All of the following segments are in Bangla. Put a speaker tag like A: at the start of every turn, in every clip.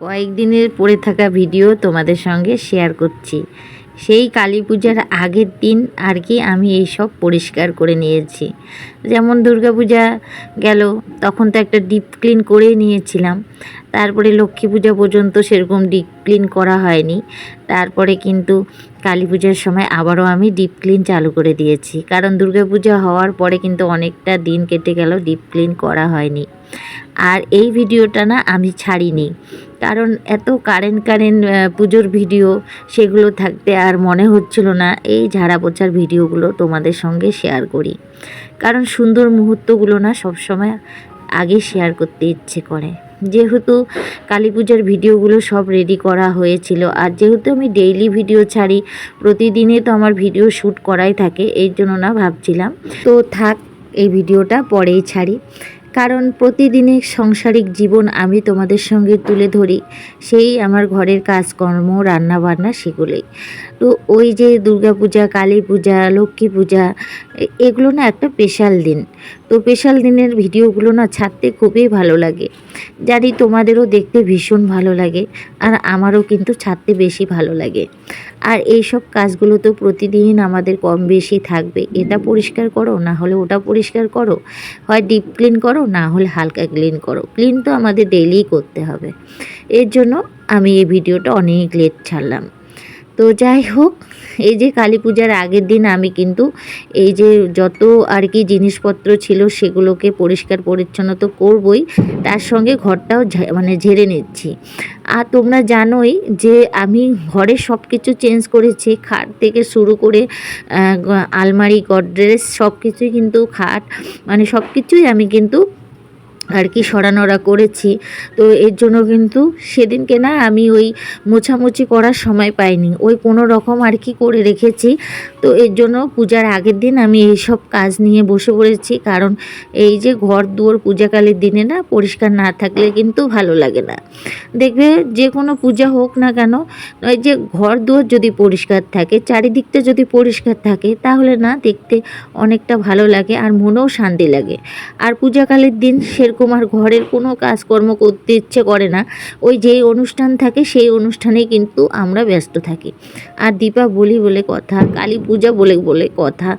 A: কয়েকদিনের পড়ে থাকা ভিডিও তোমাদের সঙ্গে শেয়ার করছি। সেই কালী পূজার আগের দিন আর কি আমি এই সব পরিষ্কার করে নিয়েছি। যেমন দুর্গা পূজা গেল, তখন তো একটা ডিপ ক্লিন করেই নিয়েছিলাম। তারপরে লক্ষ্মী পূজা পর্যন্ত সেরকম ডিপ ক্লিন করা হয়নি। তারপরে কিন্তু কালী পূজার সময় আবারও আমি ডিপ ক্লিন চালু করে দিয়েছি। কারণ দুর্গা পূজা হওয়ার পরে কিন্তু অনেকটা দিন কেটে গেল ডিপ ক্লিন করা হয়নি। আর এই ভিডিওটা না আমি ছাড়িনি। কারণ এত কারেন্ট কারেন্ট পুজোর ভিডিও সেগুলো থাকতে আর মনে হচ্ছিল না এই ঝাড়া পোছার ভিডিওগুলো তোমাদের সঙ্গে শেয়ার করি। কারণ সুন্দর মুহূর্তগুলো না সবসময় আগে শেয়ার করতে ইচ্ছে করে। যেহেতু কালী পূজার ভিডিওগুলো সব রেডি করা হয়েছিল, আর যেহেতু আমি ডেইলি ভিডিও ছাড়ি প্রতিদিনে তো আমার ভিডিও শ্যুট করাই থাকে, এই জন্য না ভাবছিলাম। তো থাক, এই ভিডিওটা পরেই ছাড়ি। কারণ প্রতিদিনের সাংসারিক জীবন আমি তোমাদের সঙ্গে তুলে ধরি। সেই আমার ঘরের কাজকর্ম রান্না বান্না সেগুলোই। তো ওই যে দুর্গা পূজা, কালী পূজা, লক্ষ্মী পূজা এগুলো না একটা স্পেশাল দিন। তো স্পেশাল দিনের ভিডিওগুলো না ছাড়তে খুবই ভালো লাগে। জানি তোমাদেরও দেখতে ভীষণ ভালো লাগে আর আমারও কিন্তু ছাড়তে বেশি ভালো লাগে। আর এই সব কাজগুলো তো প্রতিদিন আমাদের কম বেশি থাকবে। এটা পরিষ্কার করো, না হলে ওটা পরিষ্কার করো। হয় ডিপ ক্লিন করো না হলে হালকা ক্লিন করো। ক্লিন তো আমাদের ডেইলি করতে হবে। এর জন্য আমি এই ভিডিওটা অনেক লেট ছাড়লাম। তো যাই হোক, এই যে কালী পূজার আগের দিন আমি কিন্তু এই যে যত আর কি জিনিসপত্র ছিল সেগুলোকে পরিষ্কার পরিচ্ছন্ন তো করবই, তার সঙ্গে ঘরটাও মানে ঝেড়ে নিচ্ছি। আর তোমরা জানোই যে আমি ঘরে সব কিছু চেঞ্জ করেছি, খাট থেকে শুরু করে আলমারি, গডরেজ সব কিছুই কিন্তু খাট মানে সব কিছুই আমি কিন্তু আর কি সরানোরা করেছি। তো এর জন্য কিন্তু সেদিনকে না আমি ওই মোছামুছি করার সময় পাইনি। ওই কোনো রকম আর কি করে রেখেছি। তো এর জন্য পূজার আগের দিন আমি এই সব কাজ নিয়ে বসে পড়েছি। কারণ এই যে ঘর দুয়ার পূজাকালীর দিনে না পরিষ্কার না থাকলে কিন্তু ভালো লাগে না। দেখবে যে কোনো পূজা হোক না কেন, ওই যে ঘর দুয়ার যদি পরিষ্কার থাকে, চারিদিকটা যদি পরিষ্কার থাকে, তাহলে না দেখতে অনেকটা ভালো লাগে আর মনেও শান্তি লাগে। আর পূজাকালের দিন সেরকম আর ঘরের কোনো কাজকর্ম করতে ইচ্ছে করে না। ওই যেই অনুষ্ঠান থাকে, সেই অনুষ্ঠানে কিন্তু আমরা ব্যস্ত থাকি। আর দীপাবলি বলে কথা, কালী পূজা বলে বলে কথা।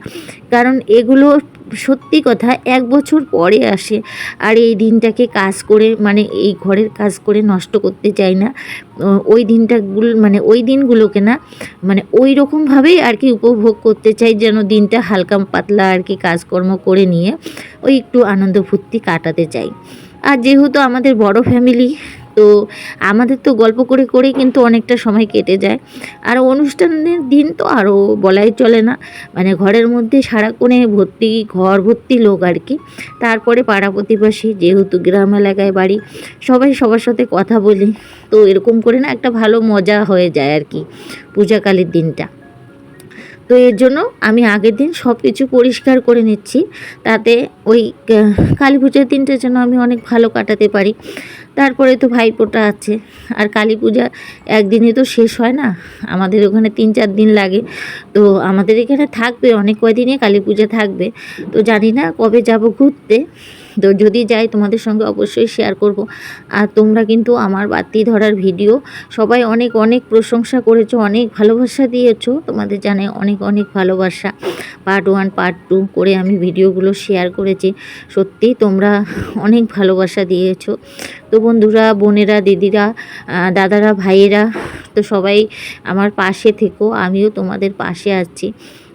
A: কারণ এগুলো সত্যি কথা, এক বছর পরে আসে আর এই দিনটাকে কাজ করে মানে এই ঘরের কাজ করে নষ্ট করতে চাই না। ওই দিনটাগুলো মানে ওই দিনগুলোকে না মানে ওই রকমভাবেই আর কি উপভোগ করতে চাই যেন দিনটা হালকা পাতলা আর কি কাজকর্ম করে নিয়ে ওই একটু আনন্দ ফুর্তি কাটাতে চাই আর যেহেতু আমাদের বড় ফ্যামিলি তো আমাদের তো গল্প করে করে কিন্তু অনেকটা সময় কেটে যায়। আর অনুষ্ঠানের দিন তো আরও বলাই চলে না। মানে ঘরের মধ্যে সারাক্ষণে ভর্তি, ঘর ভর্তি লোক আর কি। তারপরে পাড়া প্রতিবেশী, যেহেতু গ্রাম এলাকায় বাড়ি, সবাই সবার সাথে কথা বলি। তো এরকম করে না একটা ভালো মজা হয়ে যায় আর কি পূজাকালীর দিনটা। তো এর জন্য আমি আগের দিন সব কিছু পরিষ্কার করে নিচ্ছি। তাতে ওই কালী পূজার দিনটা যেন আমি অনেক ভালো কাটাতে পারি। তারপরে তো ভাইপোটা আছে। আর কালী পূজা একদিনে তো শেষ হয় না। আমাদের ওখানে তিন চার দিন লাগে। তো আমাদের এখানে থাকবে, অনেক কয়দিনে কালী পূজা থাকবে। তো জানি না কবে যাব ঘুরতে। তো যদি যাই তোমাদের সঙ্গে অবশ্যই শেয়ার করব। আর তোমরা কিন্তু আমার বাতি ধরার ভিডিও সবাই অনেক অনেক প্রশংসা করেছ, অনেক ভালোবাসা দিয়েছ। তোমাদের জানে অনেক অনেক ভালোবাসা। পার্ট ওয়ান পার্ট টু করে আমি ভিডিওগুলো শেয়ার করেছি। সত্যিই তোমরা অনেক ভালোবাসা দিয়েছ। তো বন্ধুরা, বোনেরা, দিদিরা দাদারা, ভাইয়েরা, তো সবাই আমার পাশে থেকো, আমিও তোমাদের পাশে আছি।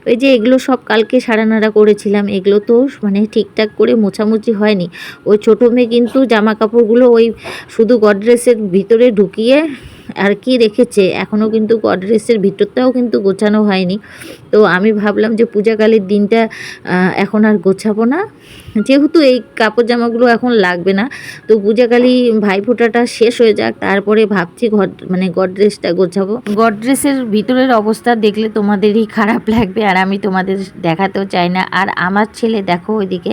A: ওই যে এগুলো সব কালকে সারানাড়া করেছিলাম, এগুলো তো মানে ঠিকঠাক করে মোছামুছি হয়নি। ওই ছোটো মেয়ে কিন্তু জামা কাপড়গুলো ওই শুধু গডরেসের ভিতরে ঢুকিয়ে আর কি রেখেছে? এখনও কিন্তু গডরেজের ভিতরটাও কিন্তু গোছানো হয়নি। তো আমি ভাবলাম যে পূজাকালীর দিনটা এখন আর গোছাবো না। যেহেতু এই কাপড় জামাগুলো এখন লাগবে না, তো পূজাকালী ভাইফোঁটাটা শেষ হয়ে যাক। তারপরে ভাবছি ঘর মানে গডরেজটা গোছাবো। গডরেজের ভিতরের অবস্থা দেখলে তোমাদেরই খারাপ লাগবে, আর আমি তোমাদের দেখাতেও চাই না। আর আমার ছেলে, দেখো ওইদিকে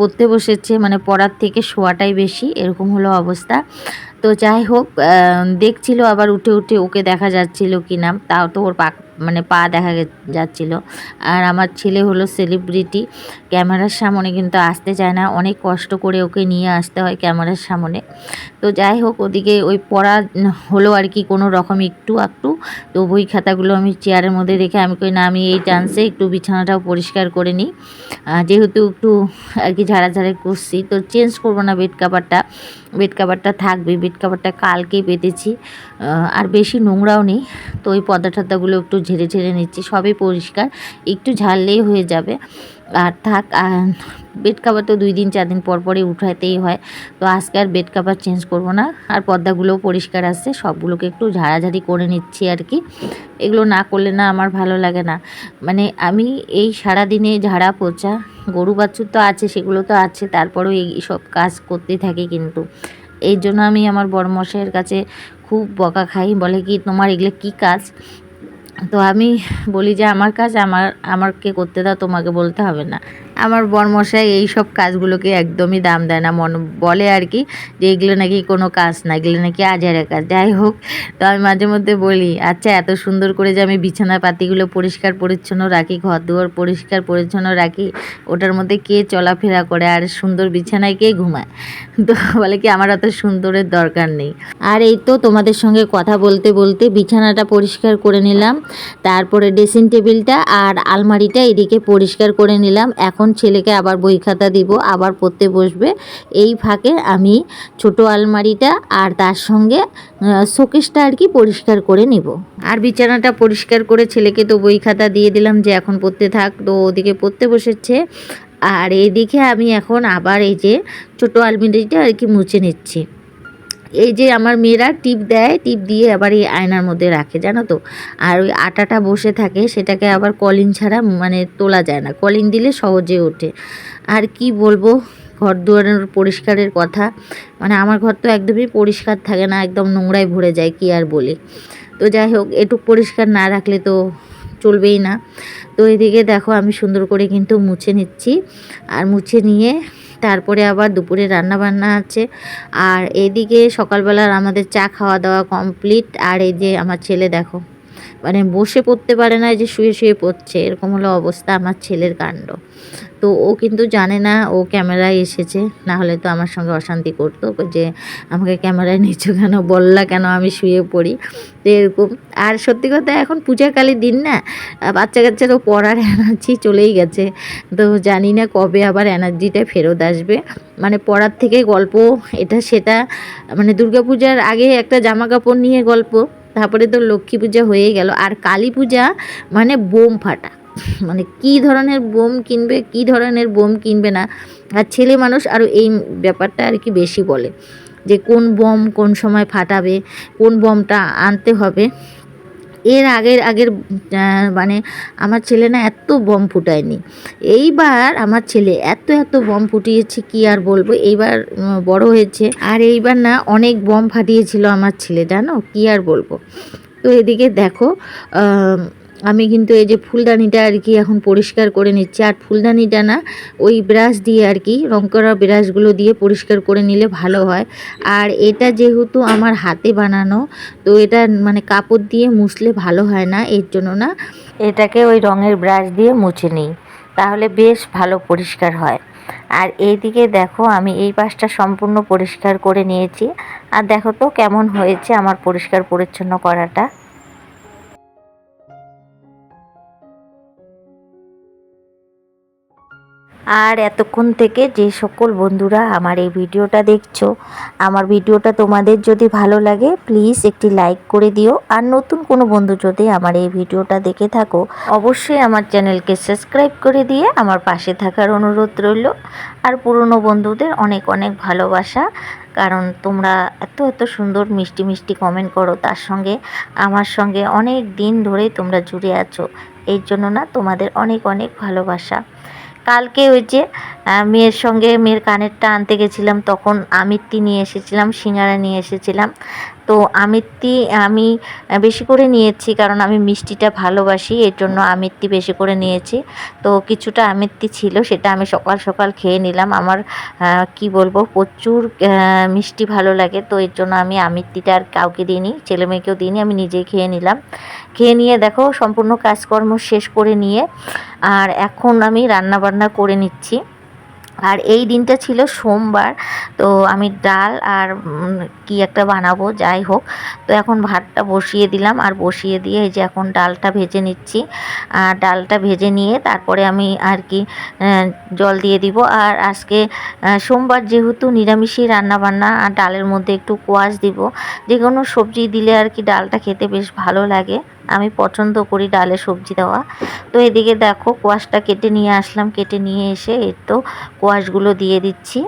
A: পড়তে বসেছে মানে পড়ার থেকে শোয়াটাই বেশি, এরকম হলো অবস্থা। তো যাই হোক দেখছিল আবার উঠে উঠে ওকে দেখা যাচ্ছিল কি না তাও তো ওর মানে পা দেখা যাচ্ছিল। আর আমার ছেলে হলো সেলিব্রিটি ক্যামেরার সামনে কিন্তু আসতে চায় না। অনেক কষ্ট করে ওকে নিয়ে আসতে হয় ক্যামেরার সামনে। তো যাই হোক, ওদিকে ওই পড়া হলো আর কি কোনো রকম একটু একটু তো বই খাতাগুলো আমি চেয়ারের মধ্যে রেখে আমি কই, না, আমি এই চান্সে একটু বিছানাটাও পরিষ্কার করে নিই। যেহেতু একটু আর কি ঝাড়াঝাড়ি করছি, তো চেঞ্জ করব না বেড কাভারটা বেড কাভারটা থাকবে। বেড কাভারটা কালকেই পেতেছি। আর বেশি নোংরাও নেই। তো ওই পর্দা টর্দাগুলো একটু ঝেড়ে ঝেড়ে নিচ্ছি, সবই পরিষ্কার। একটু ঝাড়লেই হয়ে যাবে। আর থাক বেড কাভার তো দুই দিন, চার দিন পর পরই উঠাতেই হয়। তো আজকে আর বেড কাভার চেঞ্জ করব না। আর পর্দাগুলোও পরিষ্কার আসছে সবগুলোকে একটু ঝাড়াঝাড়ি করে নিচ্ছি আর কি। এগুলো না করলে না আমার ভালো লাগে না। মানে আমি এই সারাদিনে ঝাড়া, পোছা, গরু বাছুর তো আছে, সেগুলো তো আছে, তারপরেও এই সব কাজ করতে থাকি কিন্তু। এই জন্য আমি আমার বড়মশাইয়ের কাছে খুব বকা খাই, বলে কি তোমার এগুলো কি কাজ? তো আমি বলি যে, আমার কাজ আমার আমাকে করতে দাও, তোমাকে বলতে হবে না। আমার বরমশাই এই সব কাজগুলোকে একদমই দাম দেয় না। মন বলে আর কি যে এগুলো নাকি কোনো কাজ না, এগুলো নাকি আজারের কাজ। যাই হোক, তো আমি মাঝে মধ্যে বলি আচ্ছা এত সুন্দর করে যে আমি বিছানা পাতিগুলো পরিষ্কার পরিচ্ছন্ন রাখি ঘর দুয়ার পরিষ্কার পরিচ্ছন্ন রাখি, ওটার মধ্যে কে চলাফেরা করে আর সুন্দর বিছানায় কে ঘুমায়? তো বলে কি, আমার অত সুন্দরের দরকার নেই। আর এই তো তোমাদের সঙ্গে কথা বলতে বলতে বিছানাটা পরিষ্কার করে নিলাম, তারপরে ড্রেসিং টেবিলটা আর আলমারিটা এদিকে পরিষ্কার করে নিলাম। এখন ছেলেকে আবার বই খাতা দিব, আবার পড়তে বসবে। এই ফাঁকে আমি ছোট আলমারিটা আর তার সঙ্গে শোকেসটা আর কি পরিষ্কার করে নিব। আর বিছানাটা পরিষ্কার করে ছেলেকে তো বই খাতা দিয়ে দিলাম যে এখন পড়তে থাক, তো ওদিকে পড়তে বসেছে। আর এদিকে আমি এখন আবার এই যে ছোটো আলমারিটা আর কি মুছে নিচ্ছি। এই যে আমার মেয়েরা টিপ দেয়, টিপ দিয়ে আবার এই আয়নার মধ্যে রাখে, জানো তো? আর ওই আটাটা বসে থাকে, সেটাকে আবার কলিং ছাড়া মানে তোলা যায় না। কলিং দিলে সহজে ওঠে। আর কি বলব? ঘর দুয়ারের পরিষ্কারের কথা। মানে আমার ঘর তো একদমই পরিষ্কার থাকে না, একদম নোংরায় ভরে যায়, কি আর বলি? তো যাই হোক, এটুক পরিষ্কার না রাখলে তো চলবেই না। তো এদিকে দেখো, আমি সুন্দর করে কিন্তু মুছে নিচ্ছি। আর মুছে নিয়ে তারপরে আবার দুপুরে রান্না বান্না আছে। আর এদিকে সকালবেলার আমাদের চা খাওয়া দাওয়া কমপ্লিট। আর এই যে আমার ছেলে দেখো মানে বসে পড়তে পারে না যে শুয়ে শুয়ে পড়ছে। এরকম হলো অবস্থা আমার ছেলের কাণ্ড। তো ও কিন্তু জানে না ও ক্যামেরায় এসেছে, না হলে তো আমার সঙ্গে অশান্তি করতো যে আমাকে ক্যামেরায় নিচ্ছ কেন, বললা কেন আমি শুয়ে পড়ি। তো এরকম। আর সত্যি কথা এখন পূজাকালীর দিন না বাচ্চা কাচ্চারও পড়ার এনার্জি চলেই গেছে। তো জানি না কবে আবার এনার্জিটা ফেরত আসবে। মানে পড়ার থেকে গল্প এটা সেটা মানে দুর্গাপূজার আগে একটা জামা কাপড় নিয়ে গল্প, তারপরে তো লক্ষ্মী পূজা হয়ে গেল। আর কালী পূজা মানে বোম ফাটা। মানে কি ধরনের বোম কিনবে, কি ধরনের বোম কিনবে না। আর ছেলে মানুষ আরও এই ব্যাপারটা আর কি বেশি বলে যে কোন বোম কোন সময় ফাটাবে, কোন বোমটা আনতে হবে। এর আগের আগের মানে আমার ছেলে না এত বম ফুটায়নি। এইবার আমার ছেলে এত এত বম ফুটিয়েছে, কি আর বলব? এইবার বড় হয়েছে। আর এইবার না অনেক বম ফাটিয়েছিল আমার ছেলে, জানো? কি আর বলব? তো এদিকে দেখো আম, কিন্তু এই যে ফুলদানিটা আর কি এখন পরিষ্কার করে নিচ্ছি। আর ফুলদানিটা না ওই ব্রাশ দিয়ে আর কি রং করা ব্রাশগুলো দিয়ে পরিষ্কার করে নিলে ভালো হয়। আর এটা যেহেতু আমার হাতে বানানো তো এটা মানে কাপড় দিয়ে মুছলে ভালো হয় না এর জন্য না এটাকে ওই রঙের ব্রাশ দিয়ে মুছে নিই। তাহলে বেশ ভালো পরিষ্কার হয়। আর এইদিকে দেখো আমি এই পাশটা সম্পূর্ণ পরিষ্কার করে নিয়েছি। আর দেখো তো কেমন হয়েছে আমার পরিষ্কার পরিচ্ছন্ন করাটা। আর এতক্ষণ থেকে যে সকল বন্ধুরা আমার এই ভিডিওটা দেখছ, আমার ভিডিওটা তোমাদের যদি ভালো লাগে প্লিজ একটি লাইক করে দিও। আর নতুন কোনো বন্ধু যদি আমার এই ভিডিওটা দেখে থাকো, অবশ্যই আমার চ্যানেলকে সাবস্ক্রাইব করে দিয়ে আমার পাশে থাকার অনুরোধ রইল। আর পুরনো বন্ধুদের অনেক অনেক ভালোবাসা, কারণ তোমরা এত এত সুন্দর মিষ্টি মিষ্টি কমেন্ট করো, তার সঙ্গে, আমার সঙ্গে অনেক দিন ধরে তোমরা জুড়ে আছো। এই জন্য না তোমাদের অনেক অনেক ভালোবাসা। কালকে ওই যে আহ, মেয়ের সঙ্গে মেয়ের কানেরটা আনতে গেছিলাম, তখন আমিত্তি নিয়ে এসেছিলাম, সিঙ্গারা নিয়ে এসেছিলাম। তো আমিত্তি, আমি বেশি করে নিয়েছি কারণ আমি মিষ্টিটা ভালোবাসি, এর জন্য আমিত্তি বেশি করে নিয়েছি। তো কিছুটা আমিত্তি ছিল, সেটা আমি সকাল সকাল খেয়ে নিলাম। আমার কি বলব, প্রচুর মিষ্টি ভালো লাগে, তো এর জন্য আমি আমিত্তিটা আর কাউকে দিইনি, ছেলে মেয়েকেও দিইনি, আমি নিজেই খেয়ে নিলাম। খেয়ে নিয়ে দেখো, সম্পূর্ণ কাজকর্ম শেষ করে নিয়ে, আর এখন আমি রান্না বান্না করে নিচ্ছি। আর এই দিনটা ছিল সোমবার, তো আমি ডাল আর কি একটা বানাবো, যাই হোক। তো এখন ভাতটা বসিয়ে দিলাম, আর বসিয়ে দিয়ে এই যে এখন ডালটা ভেজে নিচ্ছি। আর ডালটা ভেজে নিয়ে তারপরে আমি আর কি জল দিয়ে দিব। আর আজকে সোমবার যেহেতু নিরামিষই রান্না বান্না আর ডালের মধ্যে একটু কোয়াশ দিব। যে কোনো সবজি দিলে আর কি ডালটা খেতে বেশ ভালো লাগে। আমি পছন্দ করি ডালে সবজি দেওয়া। তো এদিকে দেখো, কোয়াশটা কেটে নিয়ে আসলাম। কেটে নিয়ে এসে এর তো কোয়াশগুলো দিয়ে দিচ্ছি।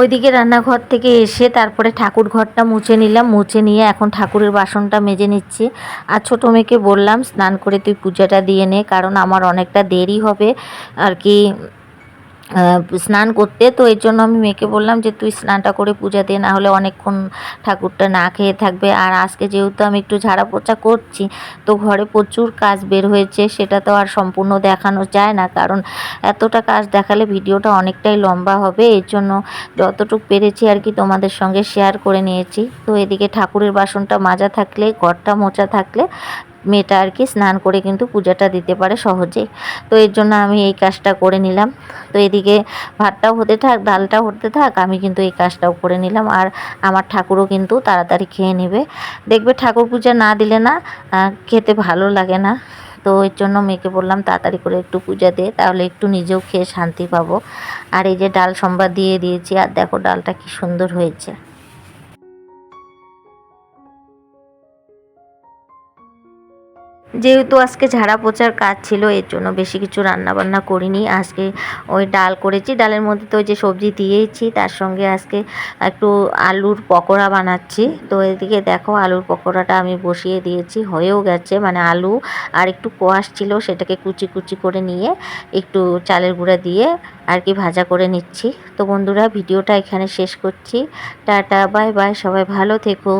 A: ওইদিকে রান্নাঘর থেকে এসে তারপরে ঠাকুর ঘরটা মুছে নিলাম। মুছে নিয়ে এখন ঠাকুরের বাসনটা মেজে নিচ্ছি। আর ছোটো মেয়েকে বললাম, স্নান করে তুই পূজাটা দিয়ে নে, কারণ আমার অনেকটা দেরি হবে আর কি স্নান করতে। তো এর জন্য আমি মেয়েকে বললাম যে, তুই স্নানটা করে পূজা দে, না হলে অনেকক্ষণ ঠাকুরটা না খেয়ে থাকবে। আর আজকে যেহেতু আমি একটু ঝাড়া পোছা করছি, তো ঘরে প্রচুর কাজ বের হয়েছে। সেটা তো আর সম্পূর্ণ দেখানো যায় না। কারণ এতটা কাজ দেখালে ভিডিওটা অনেকটাই লম্বা হবে। এর জন্য যতটুকু পেরেছি আর কি তোমাদের সঙ্গে শেয়ার করে নিয়েছি। তো এদিকে ঠাকুরের বাসনটা মাজা থাকলে, ঘরটা মোচা থাকলে মেয়েটা আর কি স্নান করে কিন্তু পূজাটা দিতে পারে সহজেই তো এর জন্য আমি এই কাজটা করে নিলাম। তো এদিকে ভাতটাও হতে থাক, ডালটাও হতে থাক, আমি কিন্তু এই কাজটাও করে নিলাম। আর আমার ঠাকুরও কিন্তু তাড়াতাড়ি খেয়ে নেবে। দেখবে ঠাকুর পূজা না দিলে না খেতে ভালো লাগে না। তো এর জন্য মেয়েকে বললাম, তাড়াতাড়ি করে একটু পূজা দে, তাহলে একটু নিজেও খেয়ে শান্তি পাবো। আর এই যে ডাল সম্বাদ দিয়ে দিয়েছি, আর দেখো ডালটা কি সুন্দর হয়েছে। যেহেতু আজকে ঝাড়া পোচার কাজ ছিল, এর জন্য বেশি কিছু রান্না বান্না করিনি। আজকে ওই ডাল করেছি, ডালের মধ্যে তো যে সবজি দিয়েইছি তার সঙ্গে আজকে একটু আলুর পকোড়া বানাচ্ছি। তো এদিকে দেখো, আলুর পকোড়াটা আমি বসিয়ে দিয়েছি, হয়েও গেছে। মানে আলু আর একটু কোয়াশ ছিল, সেটাকে কুচি কুচি করে নিয়ে একটু চালের গুঁড়া দিয়ে আর কি ভাজা করে নিচ্ছি। তো বন্ধুরা, ভিডিওটা এখানে শেষ করছি। টাটা, বাই বাই, সবাই ভালো থেকো।